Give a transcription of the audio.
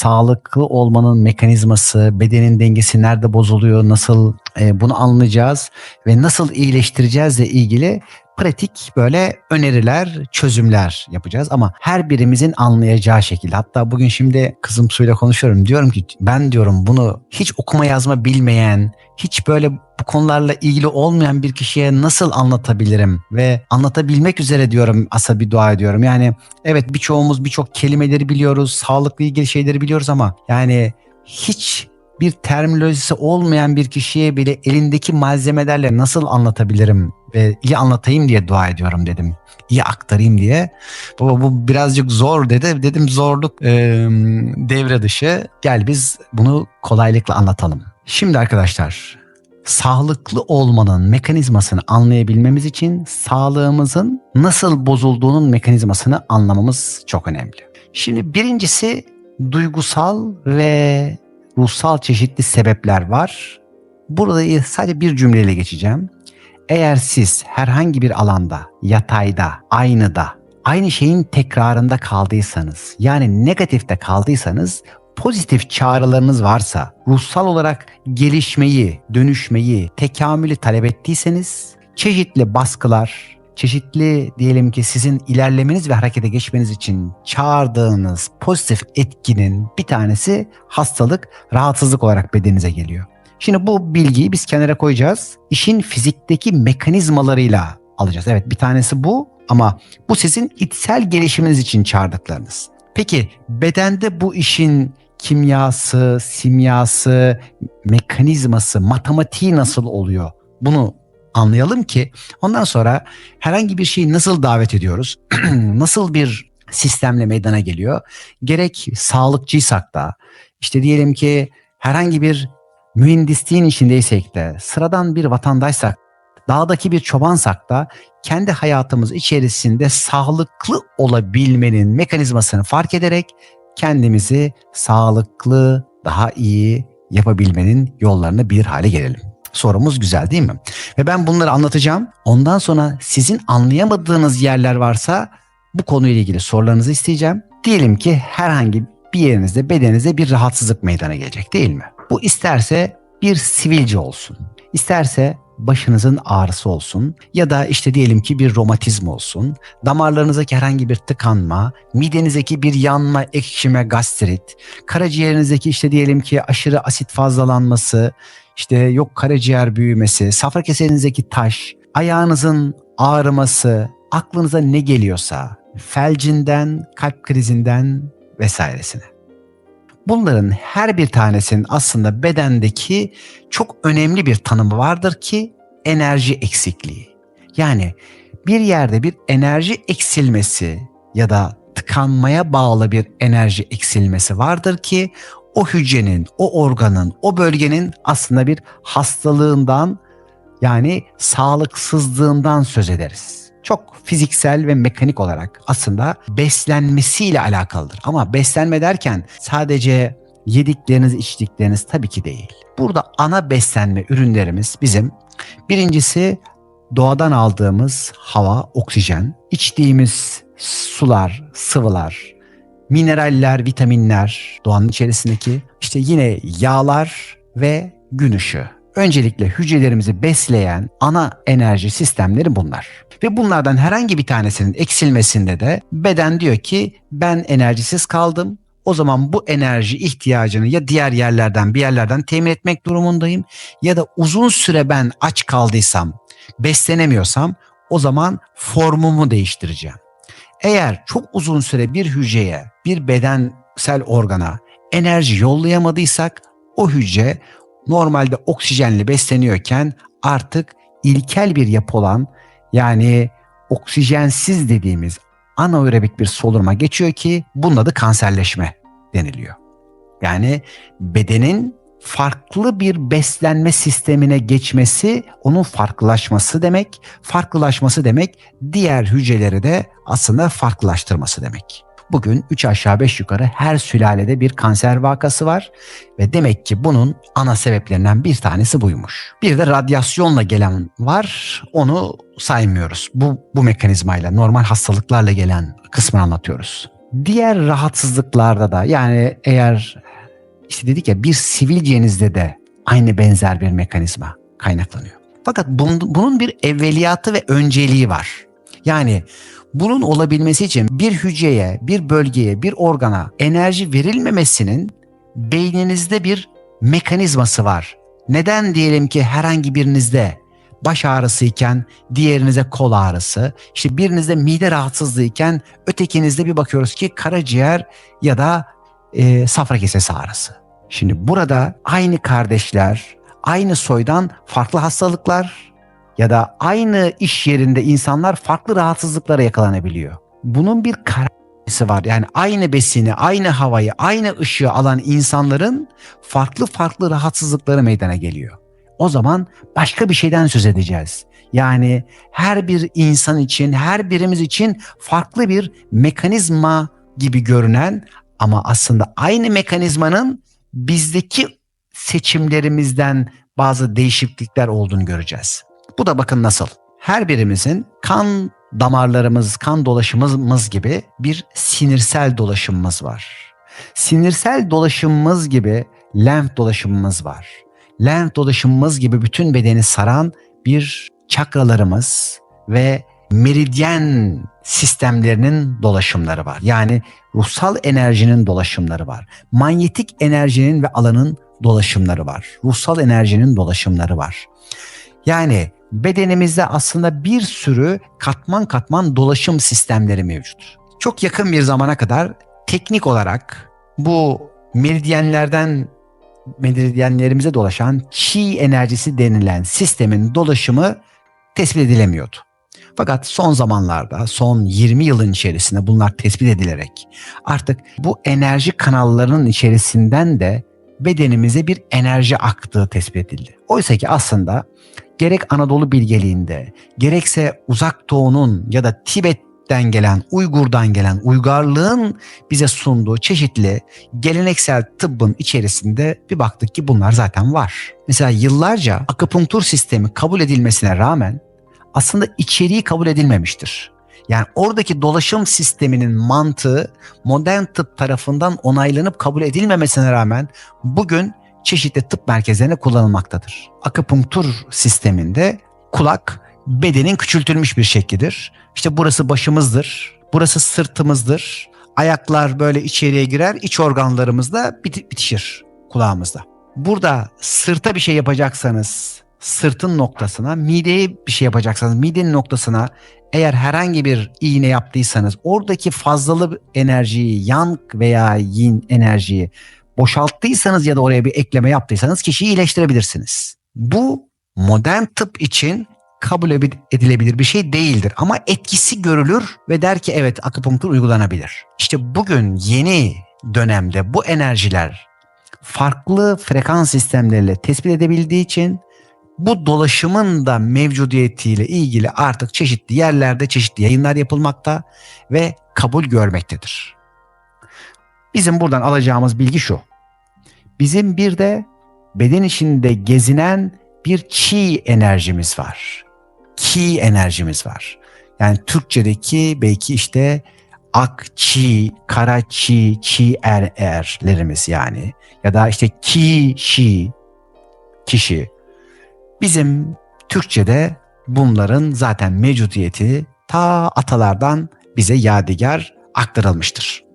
sağlıklı olmanın mekanizması, bedenin dengesi nerede bozuluyor, nasıl bunu anlayacağız ve nasıl iyileştireceğizle ilgili pratik böyle öneriler, çözümler yapacağız ama her birimizin anlayacağı şekilde. Hatta bugün şimdi kızım suyla konuşuyorum. Diyorum ki ben diyorum bunu hiç okuma yazma bilmeyen, hiç böyle bu konularla ilgili olmayan bir kişiye nasıl anlatabilirim ve anlatabilmek üzere diyorum asabi dua ediyorum. Yani evet birçoğumuz birçok kelimeleri biliyoruz, sağlıkla ilgili şeyleri biliyoruz ama yani hiç bir terminolojisi olmayan bir kişiye bile elindeki malzemelerle nasıl anlatabilirim ve iyi anlatayım diye dua ediyorum dedim. İyi aktarayım diye. Baba bu birazcık zor dedi. Dedim zorluk e, devre dışı. Gel biz bunu kolaylıkla anlatalım. Şimdi arkadaşlar sağlıklı olmanın mekanizmasını anlayabilmemiz için sağlığımızın nasıl bozulduğunun mekanizmasını anlamamız çok önemli. Şimdi birincisi duygusal ve ruhsal çeşitli sebepler var. Burada sadece bir cümleyle geçeceğim. Eğer siz herhangi bir alanda, yatayda, aynıda, aynı şeyin tekrarında kaldıysanız, yani negatifte kaldıysanız, pozitif çağrılarınız varsa, ruhsal olarak gelişmeyi, dönüşmeyi, tekamülü talep ettiyseniz, çeşitli baskılar, çeşitli diyelim ki sizin ilerlemeniz ve harekete geçmeniz için çağırdığınız pozitif etkinin bir tanesi hastalık, rahatsızlık olarak bedeninize geliyor. Şimdi bu bilgiyi biz kenara koyacağız. İşin fizikteki mekanizmalarıyla alacağız. Evet bir tanesi bu ama bu sizin içsel gelişiminiz için çağırdıklarınız. Peki bedende bu işin kimyası, simyası, mekanizması, matematiği nasıl oluyor? Bunu anlayalım ki ondan sonra herhangi bir şeyi nasıl davet ediyoruz? nasıl bir sistemle meydana geliyor? Gerek sağlıkçıysak da işte diyelim ki herhangi bir mühendisliğin içindeysek de sıradan bir vatandaşsak dağdaki bir çobansak da kendi hayatımız içerisinde sağlıklı olabilmenin mekanizmasını fark ederek kendimizi sağlıklı, daha iyi yapabilmenin yollarına bir hale gelelim. Sorumuz güzel değil mi? Ve ben bunları anlatacağım. Ondan sonra sizin anlayamadığınız yerler varsa bu konuyla ilgili sorularınızı isteyeceğim. Diyelim ki herhangi bir yerinizde bedeninizde bir rahatsızlık meydana gelecek değil mi? Bu isterse bir sivilce olsun. isterse başınızın ağrısı olsun ya da işte diyelim ki bir romatizma olsun, damarlarınızdaki herhangi bir tıkanma, midenizdeki bir yanma, ekşime, gastrit, karaciğerinizdeki işte diyelim ki aşırı asit fazlalanması, işte yok karaciğer büyümesi, safra kesenizdeki taş, ayağınızın ağrıması, aklınıza ne geliyorsa, felcinden, kalp krizinden vesairesine. Bunların her bir tanesinin aslında bedendeki çok önemli bir tanımı vardır ki enerji eksikliği. Yani bir yerde bir enerji eksilmesi ya da tıkanmaya bağlı bir enerji eksilmesi vardır ki o hücrenin, o organın, o bölgenin aslında bir hastalığından yani sağlıksızlığından söz ederiz. Çok fiziksel ve mekanik olarak aslında beslenmesiyle alakalıdır. Ama beslenme derken sadece yedikleriniz, içtikleriniz tabii ki değil. Burada ana beslenme ürünlerimiz bizim birincisi doğadan aldığımız hava, oksijen, içtiğimiz sular, sıvılar, mineraller, vitaminler doğanın içerisindeki işte yine yağlar ve gün ışığı. Öncelikle hücrelerimizi besleyen ana enerji sistemleri bunlar. Ve bunlardan herhangi bir tanesinin eksilmesinde de beden diyor ki ben enerjisiz kaldım. O zaman bu enerji ihtiyacını ya diğer yerlerden bir yerlerden temin etmek durumundayım ya da uzun süre ben aç kaldıysam, beslenemiyorsam o zaman formumu değiştireceğim. Eğer çok uzun süre bir hücreye, bir bedensel organa enerji yollayamadıysak o hücre normalde oksijenle besleniyorken artık ilkel bir yapı olan yani oksijensiz dediğimiz anaerobik bir solunuma geçiyor ki bunun adı kanserleşme deniliyor. Yani bedenin farklı bir beslenme sistemine geçmesi onun farklılaşması demek. Farklılaşması demek diğer hücreleri de aslında farklılaştırması demek. Bugün 3 aşağı 5 yukarı her sülalede bir kanser vakası var ve demek ki bunun ana sebeplerinden bir tanesi buymuş. Bir de radyasyonla gelen var. Onu saymıyoruz. Bu bu mekanizmayla normal hastalıklarla gelen kısmını anlatıyoruz. Diğer rahatsızlıklarda da yani eğer işte dedik ya bir sivilcenizde de aynı benzer bir mekanizma kaynaklanıyor. Fakat bunun, bir evveliyatı ve önceliği var. Yani bunun olabilmesi için bir hücreye, bir bölgeye, bir organa enerji verilmemesinin beyninizde bir mekanizması var. Neden diyelim ki herhangi birinizde baş ağrısı iken diğerinize kol ağrısı, işte birinizde mide rahatsızlığı iken ötekinizde bir bakıyoruz ki karaciğer ya da e, safra kesesi ağrısı. Şimdi burada aynı kardeşler, aynı soydan farklı hastalıklar ya da aynı iş yerinde insanlar farklı rahatsızlıklara yakalanabiliyor. Bunun bir karakterisi var. Yani aynı besini, aynı havayı, aynı ışığı alan insanların farklı farklı rahatsızlıkları meydana geliyor. O zaman başka bir şeyden söz edeceğiz. Yani her bir insan için, her birimiz için farklı bir mekanizma gibi görünen ama aslında aynı mekanizmanın bizdeki seçimlerimizden bazı değişiklikler olduğunu göreceğiz. Bu da bakın nasıl. Her birimizin kan damarlarımız, kan dolaşımımız gibi bir sinirsel dolaşımımız var. Sinirsel dolaşımımız gibi lenf dolaşımımız var. Lenf dolaşımımız gibi bütün bedeni saran bir çakralarımız ve meridyen sistemlerinin dolaşımları var. Yani ruhsal enerjinin dolaşımları var. Manyetik enerjinin ve alanın dolaşımları var. Ruhsal enerjinin dolaşımları var. Yani bedenimizde aslında bir sürü katman katman dolaşım sistemleri mevcut. Çok yakın bir zamana kadar teknik olarak bu meridyenlerden meridyenlerimize dolaşan chi enerjisi denilen sistemin dolaşımı tespit edilemiyordu. Fakat son zamanlarda, son 20 yılın içerisinde bunlar tespit edilerek artık bu enerji kanallarının içerisinden de bedenimize bir enerji aktığı tespit edildi. Oysa ki aslında gerek Anadolu bilgeliğinde, gerekse Uzak Doğu'nun ya da Tibet'ten gelen, Uygur'dan gelen uygarlığın bize sunduğu çeşitli geleneksel tıbbın içerisinde bir baktık ki bunlar zaten var. Mesela yıllarca akupunktur sistemi kabul edilmesine rağmen aslında içeriği kabul edilmemiştir. Yani oradaki dolaşım sisteminin mantığı modern tıp tarafından onaylanıp kabul edilmemesine rağmen bugün çeşitli tıp merkezlerinde kullanılmaktadır. Akupunktur sisteminde kulak bedenin küçültülmüş bir şeklidir. İşte burası başımızdır, burası sırtımızdır. Ayaklar böyle içeriye girer, iç organlarımızda bit- bitişir kulağımızda. Burada sırta bir şey yapacaksanız sırtın noktasına, mideye bir şey yapacaksanız midenin noktasına eğer herhangi bir iğne yaptıysanız oradaki fazlalı enerjiyi, yang veya yin enerjiyi boşalttıysanız ya da oraya bir ekleme yaptıysanız kişiyi iyileştirebilirsiniz. Bu modern tıp için kabul edilebilir bir şey değildir ama etkisi görülür ve der ki evet akupunktur uygulanabilir. İşte bugün yeni dönemde bu enerjiler farklı frekans sistemleriyle tespit edebildiği için bu dolaşımın da mevcudiyetiyle ilgili artık çeşitli yerlerde çeşitli yayınlar yapılmakta ve kabul görmektedir. Bizim buradan alacağımız bilgi şu. Bizim bir de beden içinde gezinen bir chi enerjimiz var. Ki enerjimiz var. Yani Türkçedeki belki işte ak chi, kara chi, chi er erlerimiz yani. Ya da işte ki şi, kişi. Bizim Türkçe'de bunların zaten mevcudiyeti ta atalardan bize yadigar aktarılmıştır.